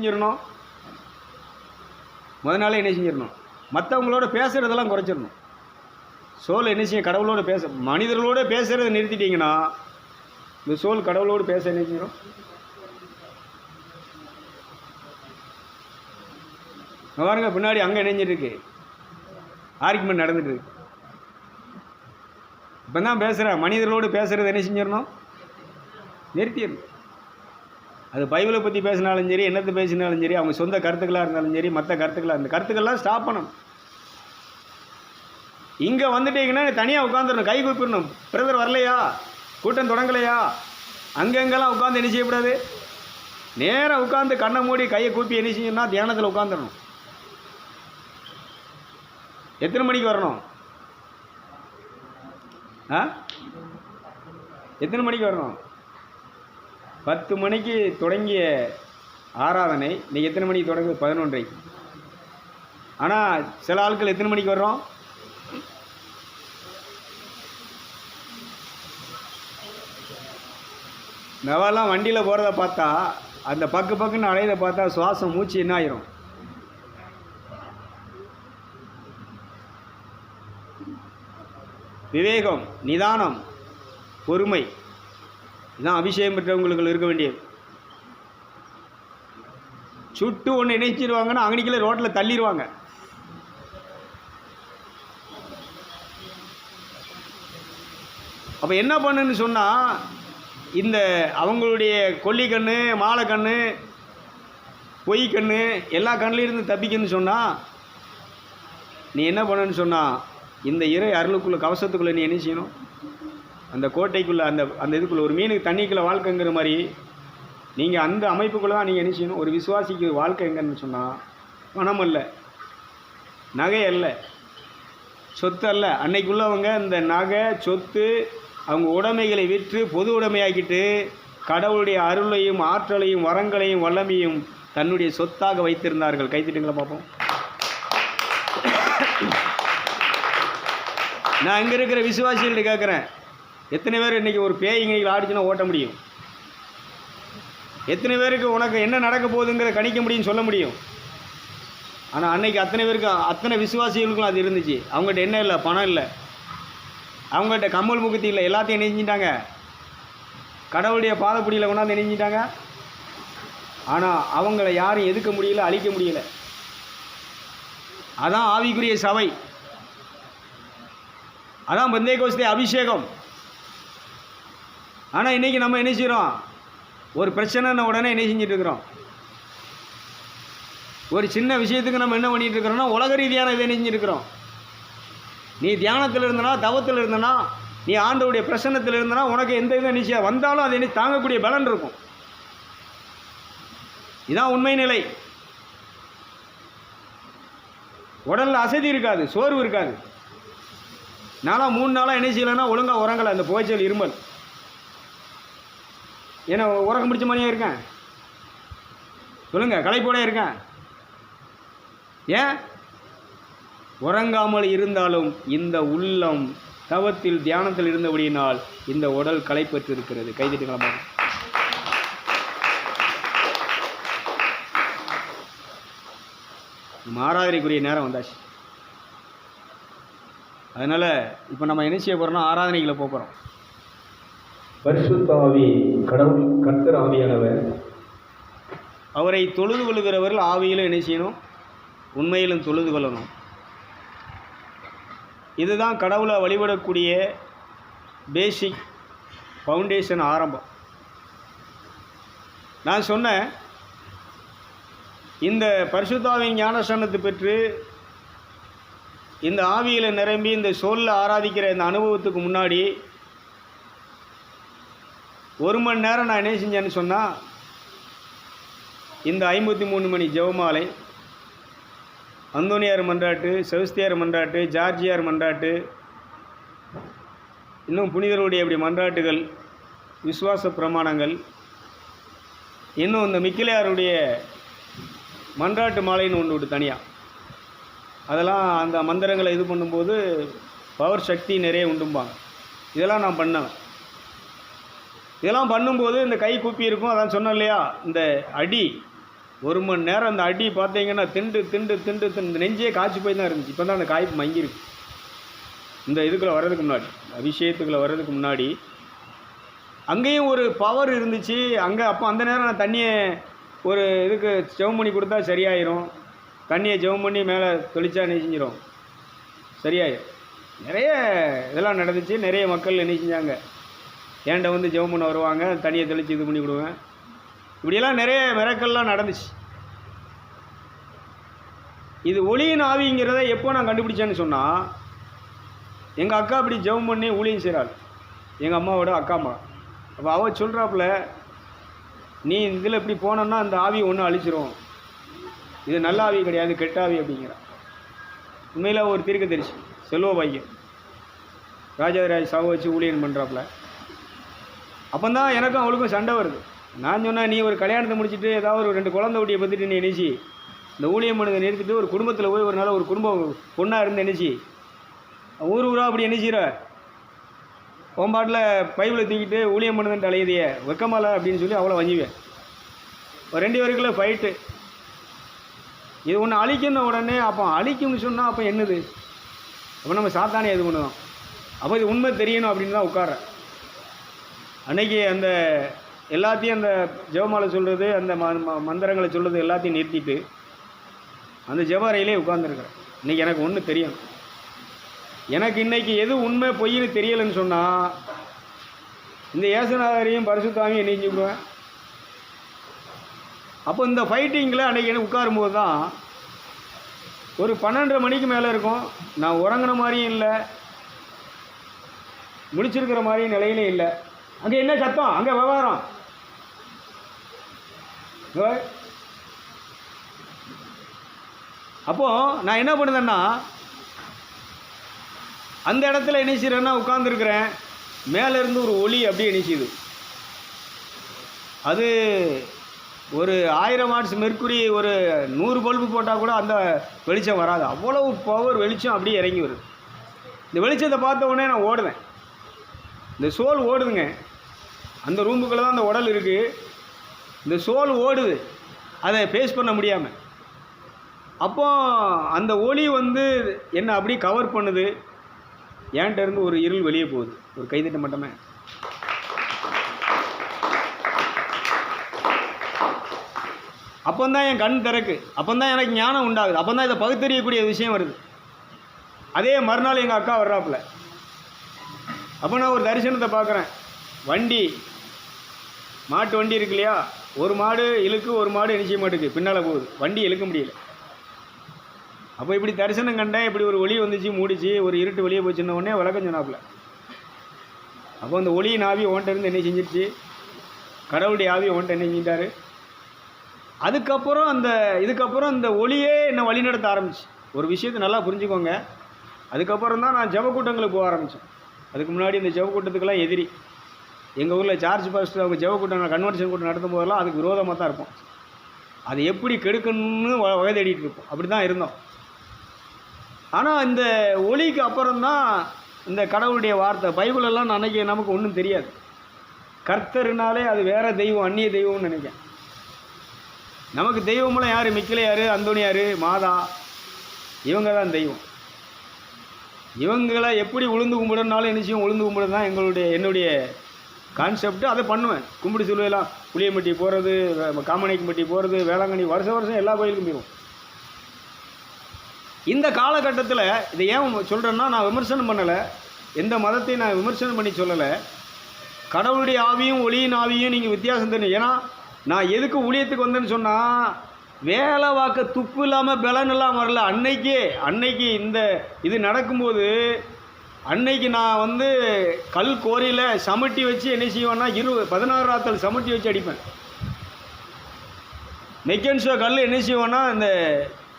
செஞ்சிடணும். முத நாளே என்ன செஞ்சிடணும்? மற்றவங்களோட பேசுகிறதெல்லாம் குறைச்சிடணும். சோல் என்ன செய்யும்? கடவுளோடு பேச மனிதர்களோட பேசுகிறத நிறுத்திட்டீங்கன்னா இந்த சோல் கடவுளோடு பேச என்ன செஞ்சிடும் பாருங்க பின்னாடி அங்கே இணைஞ்சிட்டு இருக்கு? ஆர்குமெண்ட் நடந்துட்டு இருக்கு. இப்போ தான் பேசுகிறேன் மனிதர்களோடு பேசுகிறது என்ன செஞ்சிடணும்? நிறுத்திடணும். அது பைபிளை பற்றி பேசினாலும் சரி என்னத்தை பேசினாலும் சரி அவங்க சொந்த கருத்துக்களாக இருந்தாலும் சரி மற்ற கருத்துக்களாக இருந்த கருத்துக்கள்லாம் ஸ்டாப் பண்ணணும். இங்கே வந்துட்டீங்கன்னா தனியாக உட்காந்துடணும் கை கூப்பிடணும். பிரதர் வரலையா? கூட்டம் தொடங்கலையா? அங்கங்கெல்லாம் உட்காந்து என்ன செய்யக்கூடாது? நேராக உட்காந்து கண்ணை மூடி கையை கூப்பி என்ன செய்யணும்னா தியானத்தில் உட்காந்துடணும் எத்தனை மணிக்கு வரணும்? ஆ? எத்தனை மணிக்கு வரணும்? பத்து மணிக்கு தொடங்கிய ஆராதனை இன்றைக்கி எத்தனை மணிக்கு தொடங்குது? பதினொன்றை. ஆனால் சில ஆட்கள் எத்தனை மணிக்கு வர்றோம்? நவாலாம் வண்டியில் போகிறத பார்த்தா அந்த பக்கு பக்குன்னு அலையதை பார்த்தா சுவாசம் மூச்சு என்ன ஆயிரும்? விவேகம் நிதானம் பொறுமை. இதுதான் அபிஷேகம் பெற்றவங்களுக்கு இருக்க வேண்டியது. சுட்டு ஒன்று இணைச்சிருவாங்கன்னா அங்கனிக்கல ரோட்டில் தள்ளிடுவாங்க அப்போ என்ன பண்ணுன்னு சொன்னால் இந்த அவங்களுடைய கொல்லிக்கண்ணு மாலைக்கண்ணு பொய் கண்ணு எல்லா கண்ணுல இருந்து தப்பிக்கன்னு சொன்னால் நீ என்ன பண்ணுன்னு சொன்னால் இந்த இறை அருளுக்குள்ளே கவசத்துக்குள்ளே நீ என்ன செய்யணும்? அந்த கோட்டைக்குள்ளே அந்த அந்த இதுக்குள்ளே ஒரு மீனுக்கு தண்ணிக்குள்ளே வாழ்க்கைங்கிற மாதிரி நீங்கள் அந்த அமைப்புக்குள்ளே தான் நீங்கள் என்ன செய்யணும்? ஒரு விசுவாசிக்கு வாழ்க்கை எங்கன்னு சொன்னால் பணம் அல்ல நகை அல்ல சொத்து அல்ல. அன்னைக்குள்ளவங்க இந்த நகை சொத்து அவங்க உடைமைகளை விற்று பொது உடைமையாக்கிட்டு கடவுளுடைய அருளையும் ஆற்றலையும் வரங்களையும் வல்லமையும் தன்னுடைய சொத்தாக வைத்திருந்தார்கள். கைத்திட்டுங்களா பார்ப்போம். நான் இங்கே இருக்கிற விசுவாசிகள்கிட்ட கேட்குறேன் எத்தனை பேர் இன்றைக்கி ஒரு பேய்ங்க ஆடிச்சுன்னா ஓட்ட முடியும்? எத்தனை பேருக்கு உனக்கு என்ன நடக்க போகுதுங்கிறத கணிக்க முடியும்னு சொல்ல முடியும்? ஆனால் அன்னைக்கு அத்தனை பேருக்கு அத்தனை விசுவாசிகளுக்கும் அது இருந்துச்சு. அவங்ககிட்ட என்ன இல்லை? பணம் இல்லை. அவங்ககிட்ட கம்மல் முகத்தி இல்லை. எல்லாத்தையும் நெஞ்சிட்டாங்க. கடவுளுடைய பாதப்பிடியில் கொண்டாந்து நெஞ்சிட்டாங்க. ஆனால் அவங்கள யாரும் எதுக்க முடியல அழிக்க முடியல. அதான் ஆவிக்குரிய சபை. அதான் பந்தே கோஸ்தே அபிஷேகம். ஆனால் இன்றைக்கி நம்ம என்ன செய்கிறோம் ஒரு பிரச்சனைன உடனே என்ன செஞ்சுட்டு இருக்கிறோம்? ஒரு சின்ன விஷயத்துக்கு நம்ம என்ன பண்ணிட்டு இருக்கிறோம்னா உலக ரீதியான இதை செஞ்சுட்டு நீ தியானத்தில் இருந்தனா தவத்தில் இருந்தனா நீ ஆண்டவுடைய பிரசன்னத்தில் இருந்தனா உனக்கு எந்த இதை நிச்சயம் வந்தாலும் அதை நீ தாங்கக்கூடிய பலன் இருக்கும். இதான் உண்மை நிலை. உடலில் அசதி இருக்காது சோர்வு இருக்காது. நாளாக மூணு நாளாக என்ன செய்யலைன்னா ஒழுங்காக உறங்கலை அந்த புகைச்சல் இருமல். ஏன்னா உறக்கம் பிடிச்ச மாதிரியே இருக்கேன். சொல்லுங்கள் களைப்போட இருக்கேன். ஏன்? உறங்காமல் இருந்தாலும் இந்த உள்ளம் தவத்தில் தியானத்தில் இருந்தபடியினால் இந்த உடல் களைப்பற்று இருக்கிறது. கைதிட்டுங்களா ஆராதனைக்குரிய நேரம் வந்தாச்சு. அதனால் இப்போ நம்ம என்ன செய்ய போகிறோம்னா ஆராதனைகளை போகிறோம் பரிசுத்தாவி கடவுள் கர்த்தர் ஆவியானவர். அவரை தொழுது கொள்கிறவர்கள் ஆவியிலும் என்ன செய்யணும்? உண்மையிலும் தொழுது கொள்ளணும். இதுதான் கடவுளை வழிபடக்கூடிய பேசிக் ஃபவுண்டேஷன் ஆரம்பம். நான் சொன்னேன் இந்த பரிசுத்தாவின் ஞானசனத்தை பெற்று இந்த ஆவியில் நிரம்பி இந்த சொல்ல ஆராதிக்கிற இந்த அனுபவத்துக்கு முன்னாடி ஒரு மணி நேரம் நான் என்ன செஞ்சேன்னு சொன்னால் இந்த ஐம்பத்தி மூணு மணி ஜெவமாலை அந்தோனியார் மன்றாட்டு செவஸ்தியார் மன்றாட்டு ஜார்ஜியார் மன்றாட்டு இன்னும் புனிதருடைய அப்படி மன்றாட்டுகள் விசுவாச பிரமாணங்கள் இன்னும் இந்த மிக்கிலையாருடைய மன்றாட்டு மாலைன்னு ஒன்று விட்டு தனியாக அதெல்லாம் அந்த மந்திரங்களை இது பண்ணும்போது பவர் சக்தி நிறைய உண்டும்பாங்க. இதெல்லாம் நான் பண்ணேன் இதெல்லாம் பண்ணும்போது இந்த கை குப்பி இருக்கும் அதான் சொன்னேன் இல்லையா? இந்த அடி ஒரு மணி நேரம் அந்த அடி பார்த்தீங்கன்னா திண்டு திண்டு திண்டு திண்டு நெஞ்சே காய்ச்சி போய் தான் இருந்துச்சு. இப்போ தான் அந்த காய்ப்பு மங்கிருக்கு இந்த இதுக்குள்ளே வர்றதுக்கு முன்னாடி அபிஷேகத்துக்குள்ளே வர்றதுக்கு முன்னாடி அங்கேயும் ஒரு பவர் இருந்துச்சு. அங்கே அப்போ அந்த நேரம் நான் தண்ணியை ஒரு இதுக்கு ஜெபம் பண்ணி கொடுத்தா சரியாயிரும். தண்ணியை ஜெபம் பண்ணி மேலே தெளிச்சா என்ன செஞ்சிடும் சரியாயிரும். நிறைய இதெல்லாம் நடந்துச்சு. நிறைய மக்கள் என்ன செஞ்சாங்க? ஏன்ட்ட வந்து ஜெபம் பண்ண வருவாங்க தனியை தெளித்து இது பண்ணி விடுவேன் இப்படியெல்லாம் நிறைய மிரக்கல்லாம் நடந்துச்சு. இது ஒளியின் ஆவிங்கிறத எப்போ நான் கண்டுபிடிச்சேன்னு சொன்னால் எங்கள் அக்கா அப்படி ஜெபம் பண்ணி ஊழியம் செய்கிறாள் எங்கள் அம்மாவோட அக்கா அம்மா. அப்போ அவள் சொல்கிறாப்புல நீ இதில் இப்படி போனோன்னா அந்த ஆவி ஒன்று அழிச்சிரும். இது நல்ல ஆவி கிடையாது கெட்ட ஆவி அப்படிங்கிறா. உண்மையில் ஒரு தீர்க்க தெரிச்சு செல்வ பையன் ராஜாதிராஜ் சாவை வச்சு ஊழியன் பண்ணுறாப்புல அப்போ தான் எனக்கும் அவளுக்கும் சண்டை வருது. நான் சொன்னேன் நீ ஒரு கல்யாணத்தை முடிச்சுட்டு ஏதாவது ஒரு ரெண்டு குழந்தை ஊட்டியை பற்றிட்டு நீ நினச்சி. இந்த ஊழியம் பண்ணதை நிறுத்திட்டு ஒரு குடும்பத்தில் போய் ஒரு நாள் ஒரு குடும்பம் பொண்ணாக இருந்து நினச்சி. ஊர் ஊராக அப்படி என்ன செய்கிற பாட்டில் பைபிளை தூக்கிட்டு ஊழியம் பண்ணுதுன்ட்டு அலையுதியே வெக்கமால அப்படின்னு சொல்லி அவ்வளோ வஞ்சுவேன். ஒரு ரெண்டு பேருக்குள்ள ஃபைட்டு இது ஒன்று அழிக்கணும் உடனே அப்போ அழிக்கும்னு சொன்னால் அப்போ என்னது? அப்போ நம்ம சாத்தானே இது பண்ணுவோம்? அப்போ இது உண்மை தெரியணும் அப்படின்னு தான் உட்காரேன் அன்னைக்கு அந்த எல்லாத்தையும் அந்த ஜெபமாலை சொல்கிறது அந்த ம ம- மந்திரங்களை சொல்கிறது எல்லாத்தையும் நிறுத்திட்டு அந்த ஜெபாரையிலே உட்காந்துருக்குறேன் இன்றைக்கி எனக்கு ஒன்று தெரியும். எனக்கு இன்றைக்கி எது உண்மை பொய்னு தெரியலைன்னு சொன்னால் இந்த ஏசுநாதரையும் பரிசுத்தாவையும் என்ன அப்போ இந்த ஃபைட்டிங்கில் அன்றைக்கி எனக்கு உட்காரும்போது தான் ஒரு பன்னெண்டரை மணிக்கு மேலே இருக்கும். நான் உறங்குன மாதிரியும் இல்லை. முடிச்சிருக்கிற மாதிரியும் நிலையிலும் இல்லை. அங்கே என்ன சத்தம்? அங்கே விவகாரம். இங்க. அப்போது நான் என்ன பண்ணுதேன்னா அந்த இடத்துல என்ன செய்கிறேன்னா உட்காந்துருக்குறேன் மேலேருந்து ஒரு ஒளி அப்படியே இணைச்சிது அது ஒரு ஆயிரம் வாட்ஸ் மெர்க்குரி ஒரு நூறு பல்பு போட்டால் கூட அந்த வெளிச்சம் வராது. அவ்வளவு பவர் வெளிச்சம் அப்படியே இறங்கி வருது. இந்த வெளிச்சத்தை பார்த்த உடனே நான் ஓடுவேன். இந்த சோல் ஓடுதுங்க. அந்த ரூமுக்குள்ளே தான் அந்த உடல் இருக்குது இந்த சோல் ஓடுது. அதை ஃபேஸ் பண்ண முடியாமல் அப்போ அந்த ஒளி வந்து என்ன அப்படியே கவர் பண்ணுது? என்கிட்ட இருந்து ஒரு இருள் வெளியே போகுது. ஒரு கைதட்ட மட்டுமே. அப்போ தான் என் கண் திறக்கு. அப்போ தான் எனக்கு ஞானம் உண்டாகுது. அப்போ தான் இதை பகுத்தறியக்கூடிய விஷயம் வருது. அதே மறுநாள் எங்கள் அக்கா வர்றாப்புல. அப்போ நான் ஒரு தரிசனத்தை பார்க்குறேன். வண்டி மாட்டு வண்டி இருக்கு இல்லையா? ஒரு மாடு இழுக்கு ஒரு மாடு என்ன செய்ய மாட்டேங்குது பின்னால் போகுது. வண்டி இழுக்க முடியல. அப்போ இப்படி தரிசனம் கண்டேன் இப்படி ஒரு ஒளி வந்துச்சு மூடிச்சு ஒரு இருட்டு வெளியே போச்சுன்ன உடனே விளக்கம் சொன்னாப்புல. அப்போ அந்த ஒளியின் ஆவி ஓன்ட்ட இருந்து என்ன செஞ்சிருச்சு. கடவுளுடைய ஆவி ஓன்ட்ட என்ன செஞ்சிட்டாரு. அதுக்கப்புறம் அந்த இதுக்கப்புறம் இந்த ஒளியே என்னை வழிநடத்த ஆரம்பிச்சு. ஒரு விஷயத்தை நல்லா புரிஞ்சுக்கோங்க. அதுக்கப்புறம் தான் நான் ஜெபக்கூட்டங்களுக்கு போக ஆரம்பித்தேன் அதுக்கு முன்னாடி இந்த ஜெபக்கூட்டத்துக்கெல்லாம் எதிரி. எங்கள் ஊரில் சார்ஜ் பாஸ்ட்டு அவங்க கூட்டம் கன்வெஷன் கூட்டம் நடத்தும் போதெல்லாம் அதுக்கு விரோதமாக தான் இருப்போம். அது எப்படி கெடுக்கணும்னு வ- வகை தேடிட்டு இருப்போம். அப்படி தான் இருந்தோம். ஆனால் இந்த ஒளிக்கு அப்புறம் தான் இந்த கடவுளுடைய வார்த்தை பைபிளெல்லாம் எல்லாம் நமக்கு ஒன்றும் தெரியாது. கர்த்தர்னாலே அது வேறு தெய்வம் அந்நிய தெய்வம்னு நினைக்கிறேன். நமக்கு தெய்வமெல்லாம் யார்? மிக்கிலையார் அந்தோணியார் மாதா இவங்க தான் தெய்வம். இவங்களை எப்படி உளுந்து கும்பிடனாலும் என்ன செய்யும்? உளுந்து கும்பிட தான் எங்களுடைய என்னுடைய கான்செப்ட் அதை பண்ணுவேன். கும்பிடு சிலுவையெல்லாம் புளியம்பட்டி போகிறது காமநாயக்கம்பட்டி போகிறது வேளாங்கண்ணி வருஷம் வருஷம் எல்லா கோயிலுக்கும் போயிடும் இந்த காலகட்டத்தில் இதை ஏன் சொல்கிறேன்னா நான் விமர்சனம் பண்ணலை. எந்த மதத்தையும் நான் விமர்சனம் பண்ணி சொல்லலை. கடவுளுடைய ஆவியும் ஒளியின் ஆவியும் நீங்கள் வித்தியாசம் தெரியும். ஏன்னா நான் எதுக்கு ஊழியத்துக்கு வந்தேன்னு சொன்னால் வேலை வாக்க துப்பு இல்லாமல் பலன் இல்லாமல் வரல. அன்னைக்கே அன்னைக்கு இந்த இது நடக்கும்போது அன்னைக்கு நான் வந்து கல் கோரியில் சமட்டி வச்சு என்ன செய்வேன்னா இரு பதினாறு ராத்தல் சமட்டி வச்சு அடிப்பேன். மெக்கன்ஷோ கல் என்ன செய்வேன்னா இந்த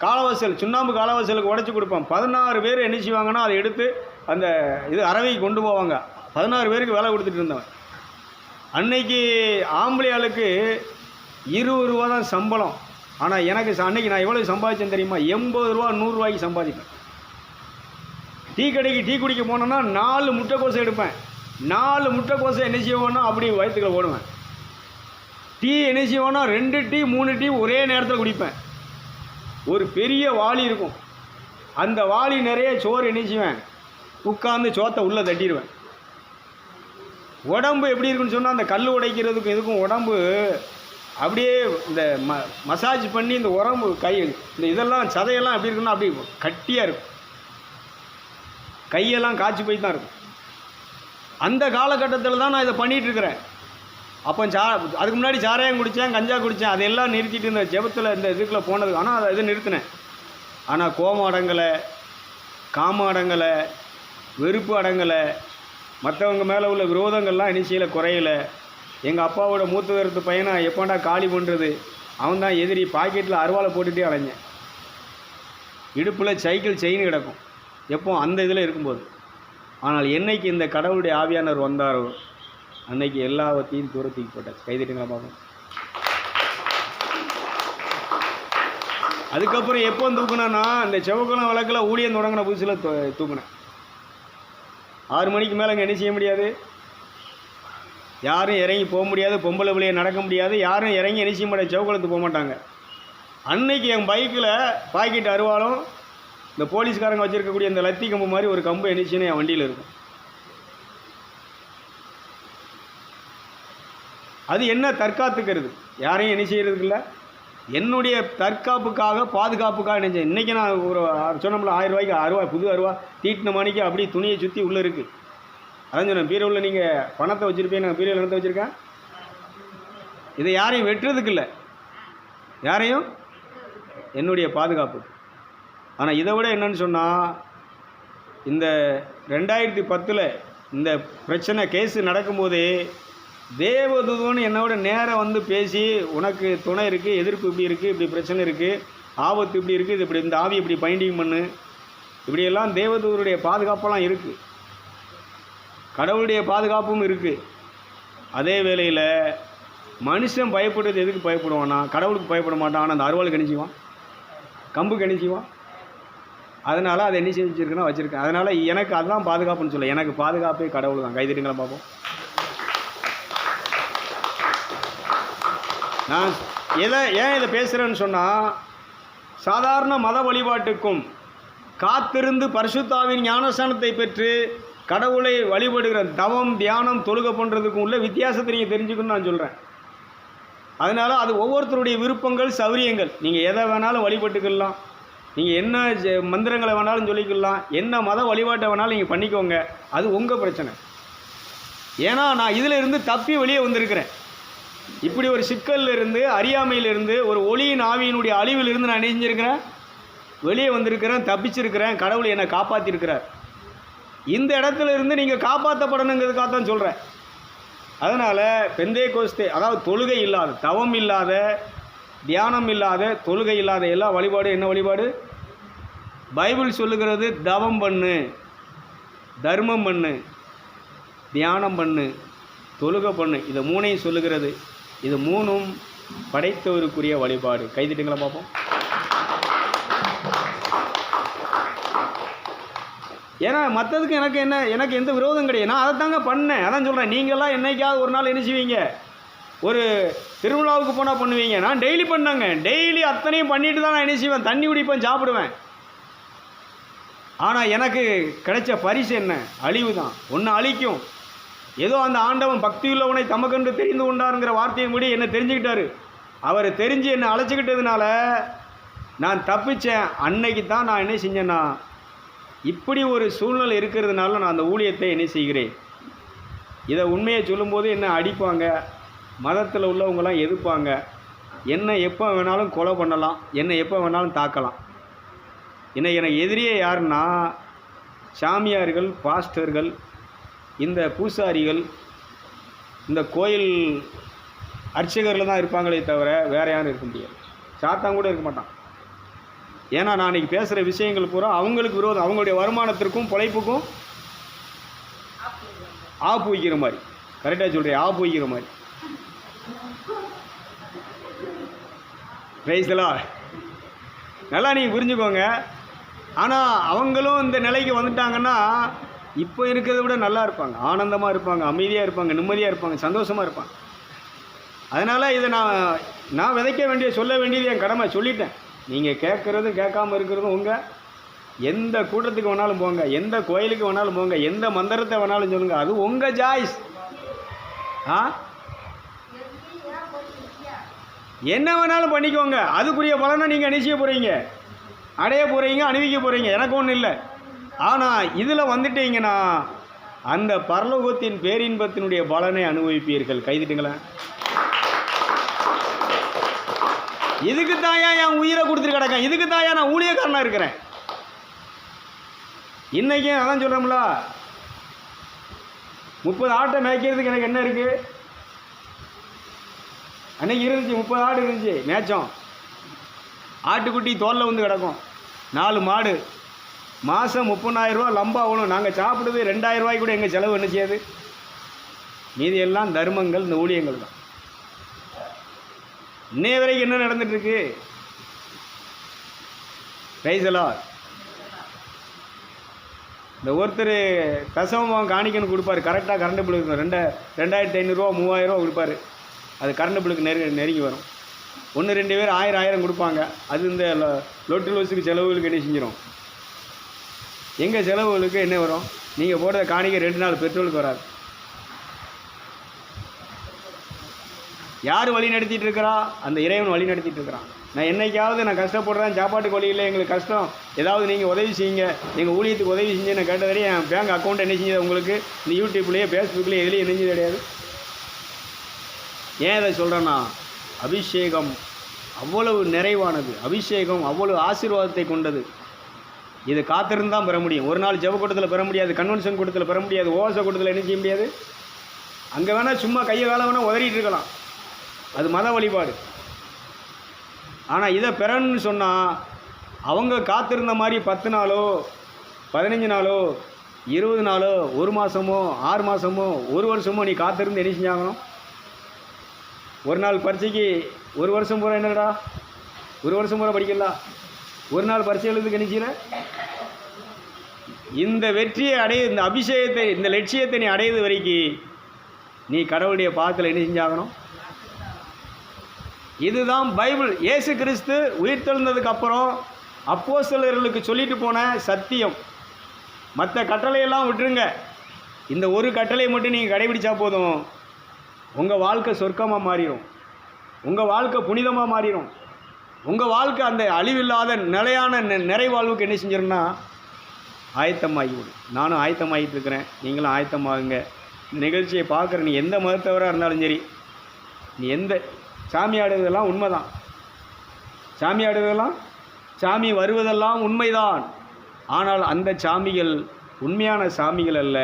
காலவாசல் சுண்ணாம்பு காலவாசலுக்கு உடச்சி கொடுப்பேன். பதினாறு பேர் என்ன செய்வாங்கன்னா அதை எடுத்து அந்த இது அறவைக்கு கொண்டு போவாங்க. பதினாறு பேருக்கு வேலை கொடுத்துட்டு இருந்தவன். அன்னைக்கு ஆம்பளை ஆளுக்கு இருபது ரூபா தான் சம்பளம். ஆனால் எனக்கு அன்னைக்கு நான் எவ்வளோ சம்பாதிச்சேன் தெரியுமா? எண்பது ரூபா நூறுரூவாய்க்கு சம்பாதிப்பேன். டீ கடைக்கு டீ குடிக்க போனோன்னா நாலு முட்டைக்கோசை எடுப்பேன். நாலு முட்டைக்கோசை என்ன செய்வோன்னா அப்படி வயிற்றுக்குள்ள போடுவேன் டீ என்ன செய்வோன்னா ரெண்டு டீ மூணு டீ ஒரே நேரத்தில் குடிப்பேன். ஒரு பெரிய வாளி இருக்கும். அந்த வாளி நிறைய சோறு என்ன செய்வேன்? உட்காந்து சோத்தை உள்ளே தட்டிடுவேன். உடம்பு எப்படி இருக்குன்னு சொன்னால் அந்த கல் உடைக்கிறதுக்கும் இதுக்கும் உடம்பு அப்படியே இந்த ம மசாஜ் பண்ணி இந்த உடம்பு கை இந்த இதெல்லாம் சதையெல்லாம் எப்படி இருக்குன்னா அப்படி கட்டியாக இருக்கும். கையெல்லாம் காய்ச்சி போய் தான் இருக்கும். அந்த காலகட்டத்தில் தான் நான் இதை பண்ணிகிட்டு இருக்கிறேன். அப்போ சா அதுக்கு முன்னாடி சாராயம் குடித்தேன் கஞ்சா குடித்தேன் அதெல்லாம் நிறுத்திட்டு இந்த ஜெபத்தில் இந்த இதுக்குள்ளே போனது ஆனால் அதை இது நிறுத்தினேன். ஆனால் கோமம் அடங்கலை காமம் அடங்கலை வெறுப்பு அடங்கலை மற்றவங்க மேலே உள்ள விரோதங்கள்லாம் இனிஷியில் குறையலை. எங்கள் அப்பாவோட மூத்த விரத்து பையனை எப்போண்டா காலி பண்ணுறது அவன் தான் எதிரி பாக்கெட்டில் அருவாளை போட்டுகிட்டே அலைஞ்சேன். இடுப்பில் சைக்கிள் செயின் கிடக்கும். எப்போ அந்த இதில் இருக்கும்போது. ஆனால் என்னைக்கு இந்த கடவுளுடைய ஆவியானவர் வந்தாரோ அன்னைக்கு எல்லாவற்றையும் தூரத்துக்கு போட்டாச்சு கைதிட்டுங்களா பார்ப்போம் அதுக்கப்புறம் எப்போ தூக்குனேன்னா இந்த செவக்குளம் வழக்கில் ஊழியம் தொடங்கின புதுசில் தூ தூக்குனேன். ஆறு மணிக்கு மேலே அங்கே என்ன செய்ய முடியாது? யாரும் இறங்கி போக முடியாது பொம்பளை பிள்ளைய நடக்க முடியாது யாரும் இறங்கி என்ன செய்ய முடியாது செவக்குளத்துக்கு போக மாட்டாங்க. அன்னைக்கு என் பைக்கில் பாக்கெட் அருவாளும் இந்த போலீஸ்காரங்க வச்சுருக்கக்கூடிய இந்த லத்தி கம்பு மாதிரி ஒரு கம்பு என்னச்சுன்னு என் வண்டியில் இருக்கும். அது என்ன தற்காத்துக்கிறது? யாரையும் என்ன செய்கிறதுக்கு இல்லை. என்னுடைய தற்காப்புக்காக பாதுகாப்புக்காக நினைச்சேன் இன்றைக்கி நான் ஒரு சொன்னோம்ல ஆயிரம் ரூபாய்க்கு அறுவா புது அறுவா தீட்டின மணிக்கு அப்படியே துணியை சுற்றி உள்ளே இருக்குது அதான் சொன்னேன் பீரோவில் நீங்கள் பணத்தை வச்சுருப்பீங்க நான் பீரோவில் பணத்தை வச்சுருக்கேன்? இதை யாரையும் வெட்டுறதுக்கு இல்லை. யாரையும்? என்னுடைய பாதுகாப்பு ஆனால் இதை விட என்னன்னு சொன்னால் இந்த ரெண்டாயிரத்தி பத்தில் இந்த பிரச்சனை கேஸு நடக்கும்போதே தேவதூதன் என்னோட நேராக வந்து பேசி உனக்கு துணை இருக்குது எதிர்ப்பு இப்படி இருக்குது இப்படி பிரச்சனை இருக்குது ஆபத்து இப்படி இருக்குது இது இப்படி இந்த ஆவி இப்படி பைண்டிங் பண்ணு. இப்படியெல்லாம் தேவதூதருடைய பாதுகாப்பெல்லாம் இருக்குது கடவுளுடைய பாதுகாப்பும் இருக்குது அதே வேளையில் மனுஷன் பயப்படுறது எதுக்கு பயப்படுவான்னா கடவுளுக்கு பயப்பட மாட்டான் ஆனால் அந்த அருவாளுக்கு என்ன கம்புக்கு என்ன அதனால் அதை என்ன செஞ்சு வச்சுருக்கேன் அதனால் எனக்கு அதுதான் பாதுகாப்புன்னு சொல்ல எனக்கு பாதுகாப்பே கடவுள் தான் கைதட்டுங்களா பார்ப்போம் நான் எதை ஏன் இதை பேசுகிறேன்னு சொன்னால் சாதாரண மத வழிபாட்டுக்கும் காத்திருந்து பரிசுத்தாவின் ஞானஸ்தானத்தை பெற்று கடவுளை வழிபடுகிற தவம் தியானம் தொழுக பண்ணுறதுக்கும் உள்ள வித்தியாசத்தை நீங்கள் தெரிஞ்சுக்கணும்னு நான் சொல்கிறேன் அதனால் அது ஒவ்வொருத்தருடைய விருப்பங்கள் சௌரியங்கள். நீங்கள் எதை வேணாலும் வழிபட்டுக்கலாம். நீங்கள் என்ன ஜெ- மந்திரங்களை வேணாலும் சொல்லிக்கலாம் என்ன மத வழிபாட்டை வேணாலும் நீங்கள் பண்ணிக்கோங்க அது உங்கள் பிரச்சனை. ஏன்னா நான் இதில் இருந்து தப்பி வெளியே வந்திருக்கிறேன். இப்படி ஒரு சிக்கல்ல இருந்து அறியாமையிலிருந்து ஒரு ஒளியின் ஆவியினுடைய அழிவிலிருந்து நான் என்ன வெளியே வந்திருக்கிறேன் தப்பிச்சிருக்கிறேன் கடவுள் என்னை காப்பாற்றிருக்கிறார் இந்த இடத்துல இருந்து நீங்கள் காப்பாற்றப்படணுங்கிறதுக்காக தான் சொல்கிறேன் அதனால் பெந்தே கோஸ்தே அதாவது தொழுகை இல்லாத தவம் இல்லாத தியானம் இல்லாத தொழுகை இல்லாத எல்லா வழிபாடு என்ன வழிபாடு? பைபிள் சொல்லுகிறது தவம் பண்ணு தர்மம் பண்ணு தியானம் பண்ணு தொழுகை பண்ணு. இதை மூணையும் சொல்லுகிறது. இது மூணும் படைத்தவருக்குரிய வழிபாடு. கைதிட்டுங்களா பார்ப்போம் ஏன்னா மற்றதுக்கு எனக்கு என்ன எனக்கு எந்த விரோதம் கிடையாது. நான் அதை தாங்க பண்ணேன். அதான் சொல்கிறேன் நீங்களாம் என்னைக்காவது ஒரு நாள் என்ன செய்வீங்க? ஒரு திருவிழாவுக்கு போனால் பண்ணுவீங்க. நான் டெய்லி பண்ணாங்க. டெய்லி அத்தனையும் பண்ணிட்டு தான் நான் என்ன செய்வேன்? தண்ணி குடிப்பேன் சாப்பிடுவேன். ஆனால் எனக்கு கிடைச்ச பரிசு என்ன? அழிவு தான். ஒன்று அழிக்கும். ஏதோ அந்த ஆண்டவன் பக்தி உள்ளவனை தமக்கென்று தெரிந்து கொண்டாருங்கிற வார்த்தையும் முடி என்னை தெரிஞ்சுக்கிட்டாரு. அவர் தெரிஞ்சு என்னை அழைச்சிக்கிட்டதுனால நான் தப்பிச்சேன். அன்னைக்கு தான் நான் என்ன செஞ்சேன்னா இப்படி ஒரு சூழ்நிலை இருக்கிறதுனால நான் அந்த ஊழியத்தை என்ன செய்கிறேன்? இதை உண்மையை சொல்லும்போது என்ன அடிப்பாங்க? மதத்தில் உள்ளவங்களாம் எதிர்ப்பாங்க. என்னை எப்போ வேணாலும் கொலை பண்ணலாம். என்னை எப்போ வேணாலும் தாக்கலாம். என்னை எனக்கு எதிரியே யாருன்னா சாமியார்கள் பாஸ்டர்கள் இந்த பூசாரிகள் இந்த கோயில் அர்ச்சகர்கள் தான் இருப்பாங்களே தவிர வேற யாரும் இருக்க முடியாது. சாத்தான் கூட இருக்க மாட்டான். ஏன்னா நான் இன்றைக்கி பேசுகிற விஷயங்கள் பூரா அவங்களுக்கு விரோதம். அவங்களுடைய வருமானத்திற்கும் பொழைப்புக்கும் ஆப்பு வைக்கிற மாதிரி. கரெக்டாக சொல்கிறேன் ஆப்பு வைக்கிற மாதிரி. ரைஸ்லா நல்லா நீங்கள் புரிஞ்சுக்கோங்க. ஆனால் அவங்களும் இந்த நிலைக்கு வந்துட்டாங்கன்னா இப்போ இருக்கிறத விட நல்லா இருப்பாங்க. ஆனந்தமாக இருப்பாங்க அமைதியாக இருப்பாங்க நிம்மதியாக இருப்பாங்க சந்தோஷமாக இருப்பாங்க. அதனால் இதை நான் நான் விதைக்க வேண்டிய சொல்ல வேண்டியது என் கடமை. சொல்லிட்டேன். நீங்கள் கேட்குறதும் கேட்காம இருக்கிறதும் உங்கள் எந்த கூட்டத்துக்கு வேணாலும் போங்க எந்த கோயிலுக்கு வேணாலும் போங்க எந்த மந்திரத்தை வேணாலும் சொல்லுங்கள் அது உங்கள் ஜாய்ஸ் ஆ? என்ன வேணாலும் பண்ணிக்கோங்க. அதுக்குரிய பலனை நீங்கள் நிச்சய போகிறீங்க அடைய போகிறீங்க அணிவிக்க போகிறீங்க எனக்கு ஒன்றும் இல்லை. ஆனால் இதில் வந்துட்டீங்கன்னா அந்த பரலோகத்தின் பேரின்பத்தினுடைய பலனை அனுபவிப்பீர்கள். கைதிட்டுங்களேன். இதுக்கு தாயா என் உயிரை கொடுத்துட்டு கிடக்கேன். இதுக்கு தாயா நான் ஊழியக்காரனாக இருக்கிறேன். இன்றைக்கும் அதான் சொல்கிறோம்ல முப்பது ஆட்டை மேய்க்கிறதுக்கு எனக்கு என்ன இருக்குது அன்றைக்கி இருந்துச்சு முப்பது ஆடு இருந்துச்சு மேய்ச்சோம். ஆட்டுக்குட்டி தோலில் வந்து கிடக்கும். நாலு மாடு. மாதம் முப்பதாயிரரூவா லம்பா ஆகணும் நாங்கள் சாப்பிடுது ரெண்டாயிரம் ரூபாய்க்கு கூட எங்கள் செலவு என்ன செய்யாது? மீதி எல்லாம் தர்மங்கள் இந்த ஊழியங்கள் தான். இன்னைய வரைக்கும் என்ன நடந்துட்டுருக்கு ரைசலா இந்த ஒருத்தர் தசமம் காணிக்கன்னு கொடுப்பாரு. கரெக்டாக கரண்ட் பில்லுக்கு ரெண்டா ரெண்டாயிரத்தி ஐநூறுரூவா மூவாயிரரூவா கொடுப்பாரு. அது கரண்ட் பில்லுக்கு நெரு நெருங்கி வரும். ஒன்று ரெண்டு பேர் ஆயிரம் ஆயிரம் கொடுப்பாங்க. அது இந்த லொட்டு லோஸுக்கு செலவுகளுக்கு என்ன செஞ்சிடும் எங்கள் செலவுகளுக்கு என்ன வரும்? நீங்கள் போடுற காணிக்கை ரெண்டு நாள் பெட்ரோலுக்கு வராது. யார் வழி நடத்திட்டு இருக்கிறா? அந்த இறைவன் வழி நடத்திட்டு இருக்கிறான். நான் என்னைக்காவது நான் கஷ்டப்படுறேன் சாப்பாட்டுக்கு வழி இல்லை எங்களுக்கு கஷ்டம். ஏதாவது நீங்கள் உதவி செய்யுங்க. எங்கள் ஊழியத்துக்கு உதவி செஞ்சு நான் கேட்ட என் பேங்க் அக்கௌண்ட் என்ன செஞ்சது உங்களுக்கு? இந்த யூடியூப்லேயே ஃபேஸ்புக்லேயே எதுலேயும் என்ன கிடையாது. ஏன் இதை சொல்கிறேன்னா அபிஷேகம் அவ்வளவு நிறைவானது. அபிஷேகம் அவ்வளவு ஆசீர்வாதத்தை கொண்டது. இது காத்திருந்தால் பெற முடியும். ஒரு நாள் ஜெப கூட்டத்தில் பெற முடியாது கன்வென்ஷன் கூட்டத்தில் பெற முடியாது ஓச கூட்டத்தில் என்ன செய்ய முடியாது? அங்கே வேணால் சும்மா கையை காலம் வேணால் உதறிட்டு இருக்கலாம். அது மத வழிபாடு. ஆனால் இதை பெறணும்னு சொன்னால் அவங்க காத்திருந்த மாதிரி பத்து நாளோ பதினஞ்சு நாளோ இருபது நாளோ ஒரு மாதமோ ஆறு மாதமோ ஒரு வருஷமோ நீ காத்திருந்து என்ன செஞ்சாகணும்? ஒரு நாள் பரீட்சைக்கு ஒரு வருஷம் பூரா என்னடா? ஒரு வருஷம் பூரா படிக்கலாம் ஒரு நாள் பரீட்சை எழுதுக்கு என்ன இந்த வெற்றியை அடைய இந்த அபிஷேகத்தை இந்த லட்சியத்தை நீ அடையுது வரைக்கும் நீ கடவுளுடைய பாத்தில் என்ன செஞ்சாகணும்? இதுதான் பைபிள். இயேசு கிறிஸ்து உயிர்த்தெழுந்ததுக்கு அப்புறம் அப்போஸ்தலர்களுக்கு சொல்லிட்டு போன சத்தியம். மற்ற கட்டளையெல்லாம் விட்டுருங்க. இந்த ஒரு கட்டளையை மட்டும் நீங்கள் கடைபிடிச்சா போதும். உங்கள் வாழ்க்கை சொர்க்கமாக மாறிடும் உங்கள் வாழ்க்கை புனிதமாக மாறிடும் உங்கள் வாழ்க்கை அந்த அழிவில்லாத நிலையான நிறைவாழ்வுக்கு என்ன செஞ்சிருன்னா ஆயத்தமாகிவிடும் நானும் ஆயத்தமாகிட்டு இருக்கிறேன். நீங்களும் ஆயத்தமாகுங்க. இந்த நிகழ்ச்சியை பார்க்குற நீ எந்த மதத்தவராக இருந்தாலும் சரி நீ எந்த சாமி ஆடுவதெல்லாம் உண்மைதான். சாமி ஆடுவதெல்லாம் சாமி வருவதெல்லாம் உண்மைதான். ஆனால் அந்த சாமிகள் உண்மையான சாமிகள் அல்ல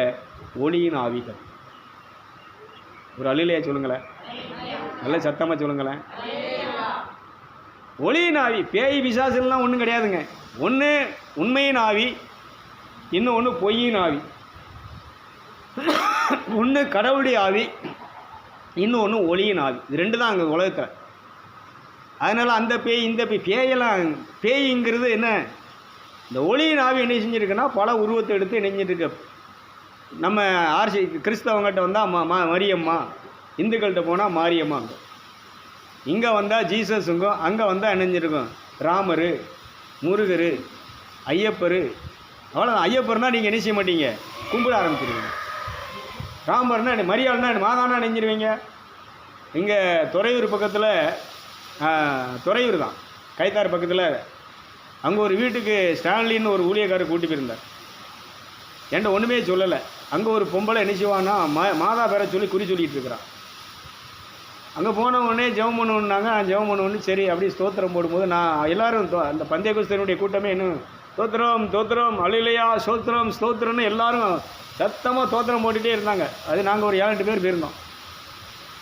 ஒளியின் ஆவிகள். ஒரு அழிலையா சொல்லுங்களேன். நல்ல சத்தமாக சொல்லுங்களேன். ஒளியின் ஆவி பேய் பிசாசுலாம் ஒன்றும் கிடையாதுங்க. ஒன்று உண்மையின் ஆவி இன்னும் ஒன்று பொய்யின் ஆவி ஒன்று கடவுளுடைய ஆவி இன்னும் ஒன்று ஒளியின் ஆவி இது ரெண்டு தான் அங்கே உலகத்தில். அதனால் அந்த பேய் இந்த பேய் பேயெல்லாம் பேய்ங்கிறது என்ன? இந்த ஒளியின் ஆவி என்ன செஞ்சுருக்குன்னா பல உருவத்தை எடுத்து என்ன நம்ம ஆர்சி கிறிஸ்தவங்கள்ட்ட வந்தால் மா மா மரியம்மா. இந்துக்கள்கிட்ட போனால் மாரியம்மா. இங்கே வந்தால் ஜீசஸுங்கும் அங்கே வந்தால் இணைஞ்சிருக்கும் ராமர் முருகர் ஐயப்பர். அவ்வளோ ஐயப்பர்னா நீங்கள் என்ன செய்ய மாட்டீங்க? கும்பிட ஆரம்பிச்சிருவீங்க. ராமர்னா என்ன மரியாள்னா என்ன மாதானா நெஞ்சிருவீங்க இங்கே துறையூர் பக்கத்தில் துறையூர் தான். கைத்தார் பக்கத்தில். அங்கே ஒரு வீட்டுக்கு ஸ்டான்லின்னு ஒரு ஊழியக்காரர் கூட்டி போயிருந்தார். என்கிட்ட ஒன்றுமே சொல்லலை. அங்கே ஒரு பொம்பளை என்ன செய்வான்னா மா மாதா பேரை சொல்லி குறி சொல்லிகிட்டு இருக்கிறான். அங்கே போன உடனே ஜெபம் நான் ஜெபம் பண்ணுவோன்னு சரி அப்படியே ஸ்தோத்திரம் போடும்போது நான் எல்லோரும் அந்த பந்தய குஸ்தனுடைய கூட்டமே இன்னும் தோத்திரம் தோத்திரம் அழிலையா ஸ்தோத்திரம் ஸ்தோத்திரம்னு எல்லாரும் சத்தமாக தோத்திரம் போட்டுகிட்டே இருந்தாங்க. அது நாங்கள் ஒரு ஏழு எட்டு பேர் போயிருந்தோம்.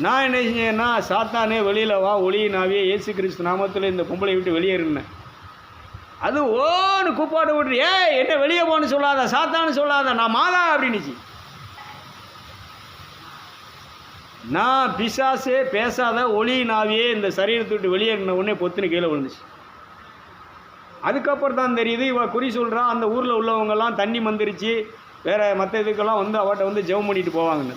நான் என்ன செஞ்சேன்னா சாத்தானே வெளியில் வா ஒளியினாவே இயேசு கிறிஸ்து நாமத்தில் இந்த பொம்பளை விட்டு வெளியேறினேன். அது ஓன்னு கூப்பாடு விட்டு ஏ என்ன வெளியே போன்னு சொல்லாத சாத்தான்னு சொல்லாத நான் மாதா அப்படின்னுச்சு. நான் பிசாசே பேசாத ஒளி நாவியே இந்த சரீரத்தை விட்டு வெளியேறின உடனே பொத்துன்னு கீழே விழுந்துச்சு. அதுக்கப்புறம் தான் தெரியுது இவன் குறி சொல்கிறா அந்த ஊரில் உள்ளவங்கெல்லாம் தண்ணி மந்திரிச்சு வேறு மற்ற இதுக்கெல்லாம் வந்து அவட்ட வந்து ஜெபம் பண்ணிட்டு போவாங்கன்னு.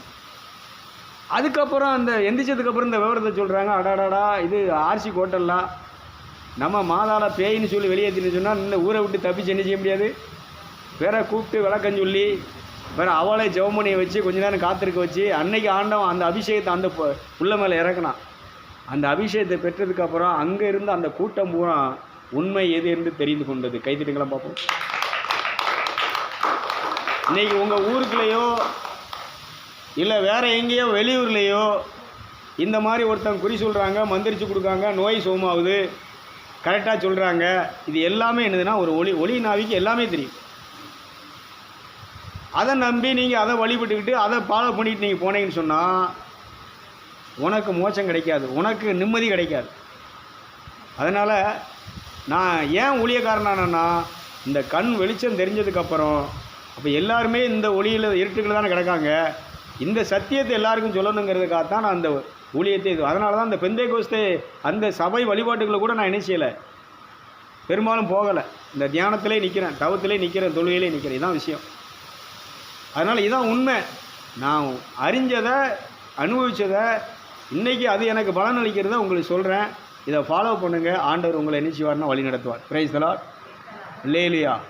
அதுக்கப்புறம் அந்த எந்திரிச்சதுக்கப்புறம் இந்த விவரத்தை சொல்கிறாங்க அடாடாடா இது ஆர்சி கோட்டல்லாம் நம்ம மாதாள பேயின்னு சொல்லி வெளியேற்றின்னு சொன்னால் இந்த ஊரை விட்டு தப்பிச்சு என்ன செய்ய முடியாது? வேற கூப்பிட்டு விளக்கம் சொல்லி வேற அவளை ஜெவமணியை வச்சு கொஞ்ச நேரம் காத்திருக்க வச்சு அன்னைக்கு ஆண்டவன் அந்த அபிஷேகத்தை அந்த உள்ள மேலே இறக்குனான். அந்த அபிஷேகத்தை பெற்றதுக்கப்புறம் அங்கே இருந்த அந்த கூட்டம் பூரா உண்மை எது என்று தெரிந்து கொண்டது. கைத்திட்டுங்களா பார்ப்போம். இன்னைக்கு உங்கள் ஊருக்குள்ளேயோ இல்லை வேற எங்கேயோ வெளியூர்லேயோ இந்த மாதிரி ஒருத்தன் குறி சொல்கிறாங்க மந்திரிச்சு கொடுக்காங்க நோய் சுகமாகுது கரெக்டாக சொல்கிறாங்க இது எல்லாமே என்னதுன்னா ஒரு ஒளி ஒளி நாவிக்கு எல்லாமே தெரியும். அதை நம்பி நீங்கள் அதை வழிபட்டுக்கிட்டு அதை ஃபாலோ பண்ணிட்டு நீங்கள் போனீங்கன்னு சொன்னால் உனக்கு மோச்சம் கிடைக்காது. உனக்கு நிம்மதி கிடைக்காது. அதனால் நான் ஏன் ஊழியக்காரனானா இந்த கண் வெளிச்சம் தெரிஞ்சதுக்கப்புறம் அப்போ எல்லாருமே இந்த ஒளியில் இருட்டுக்குள்ள தானே கிடக்காங்க. இந்த சத்தியத்தை எல்லாருக்கும் சொல்லணுங்கிறதுக்காக தான் நான் அந்த ஊழியத்தை இது. அதனால தான் அந்த பெந்தை கோஸ்தே அந்த சபை வழிபாட்டுகளை கூட நான் என்ன செய்யலை. பெரும்பாலும் போகலை. இந்த தியானத்திலே நிற்கிறேன் தவத்திலே நிற்கிறேன் தொழுகையிலே நிற்கிறேன் இதான் விஷயம். அதனால் இதான் உண்மை. நான் அறிஞ்சதை அனுபவித்ததை இன்றைக்கி அது எனக்கு பலன் அளிக்கிறத உங்களுக்கு சொல்கிறேன் இதை ஃபாலோ பண்ணுங்கள் ஆண்டவர் உங்களை என்ன செய்வார்னா வழி நடத்துவார் பிரைஸ் தலாட் இல்லையா